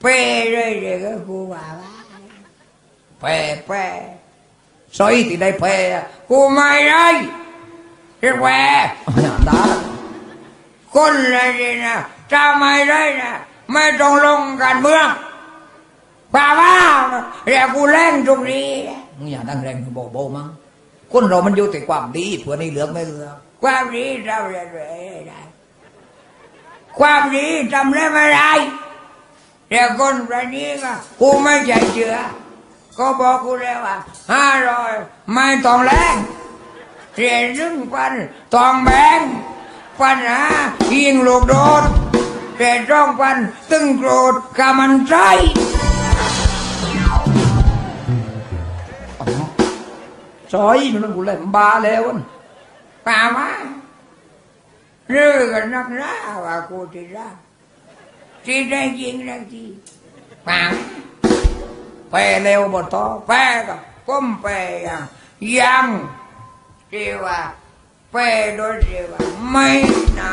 เป้เลยเด็กกูว่าว่าเป้เป้สอยที่ได้เป้อะกูไม่ได้เรียกแหวอย่าด่าคนเลยนี่นะถ้าไม่ได้นะไม่ ความดีทำได้ไม่ได้แต่คนแบบนี้ก็กูไม่ใจเชื่อก็บอกกูแล้วว่าห้าร้อยไม่ต้องแรงเรียนรึ่งปันตองแบงปัญหายิงลูกโดดแต่ต้องปันตึงโกรธกามันใจซอยมันกูเล่นบาแล้วนป่ามา เรื่องกันนักหนาว่ากูจะได้ที่ได้ยิงได้ที่ปังไปเร็วบต่อไปก็ก้มไปอย่างยังที่ว่าไปโดยที่ว่าไม่นา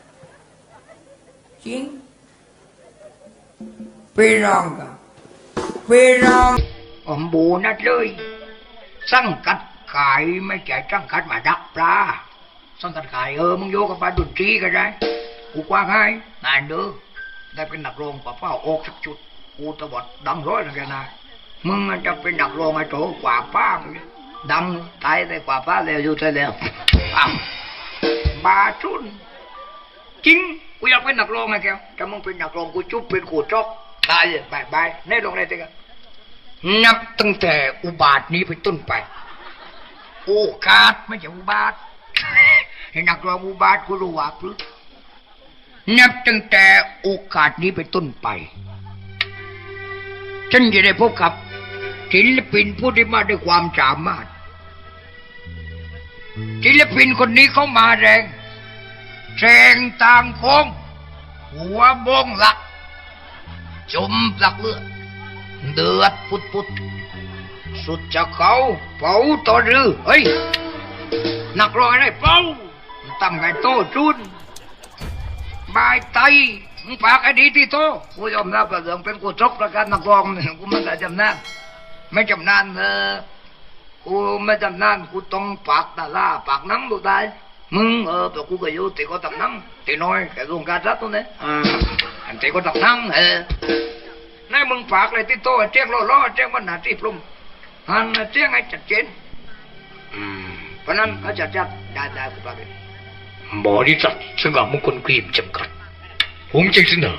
จกไอ้ร้อยกูแจกเกือบเกือบร้อยแจกกว่างามแล้วกูแจกไว้ข้างหนึ่งก่อนตอนนั้นเดียวถ้ากูได้เป็นอบตกูให้กับกูถ้าใครไม่เหลือกูอาการรุนกันอย่างหมู่บ้านซอยก็ใช้กลางเดียวเดินดีเลยเนี่ยน่าได้พ้นเดี๋ยวนี้ว่าลงลาวลงลาวจริงพี่น้องกับพี่น้องอมบูนัดเลย สังกัดขายไม่ใช่สังกัดมาดักปลาสังกัดขายเออมึงโยกกับปลาดุนตรีก็ได้กูกว้างให้นายเด้อได้เป็นนักร้องป่าเป้าออกสักจุดกูตะวัดดังร้อยนะแกนายมึงจะเป็นนักร้องไอ้โถกว่าป้ามึงดังตายได้กว่าป้าแล้วอยู่ได้แล้วปังบาชุน จริงกูอยากเป็นนักร้องไงแกวถ้ามึงเป็นนักร้องกูจุบเป็นกูจอกตายเลยบายบายในโรงเรียนเกันนับตั้งแต่อุบาทนี้เป็นต้นไป โอกาสไม่ใช่อุบาทให้นักร้องอุบาทกูรู้ว่าพลึกนับตั้งแต่โอกาสนี้เป็นต้นไป ฉันจะได้พบกับศิลปินผู้ที่มาด้วยความสามารถศิลปินคนนี้เขามาแรง แสงต่างโค้งหัวบงหลัก จมหลักเลือดเดือดปุดปุดสุดจะเขาเป่าต่อรือเฮ้ยนักรอยได้เป่าตั้มไงโตจุนบายไตมึงปากไอ้ดีที่โตกูยอมรับว่าเรื่องเป็นกูจกประกันนักรองกูไม่ได้จำนานไม่จำนานเออกูไม่จำนานกูต้องปากตาล่าปากนังดูได้ มึงเออแต่กูก็อยู่แต่ก็ทำหนังแต่น้อยแต่ลงการรัดตัวนี้อ่าอันแต่ก็ทำหนังเออนายมึงฝากเลยที่โตเจ้งล้อล้อเจ้งวันหนาที่ปรุงหันเจ้งให้ชัดเจนอืมเพราะนั้นเขาจัดจัดได้ได้กูปากเลยบริษัทสง่ามงคลครีมจำกัด ผมจึงเสนอ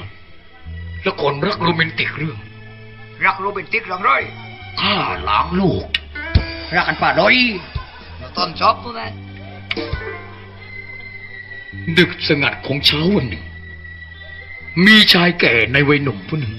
ละครรักโรแมนติกเรื่อง รักโรแมนติกหลังร้อยข้าล้างลูก รักกันป่าดอยต้นชอบตัวนั้น ดึกสงัดของเช้าวันหนึ่ง มีชายแก่ในวัยหนุ่มผู้หนึ่ง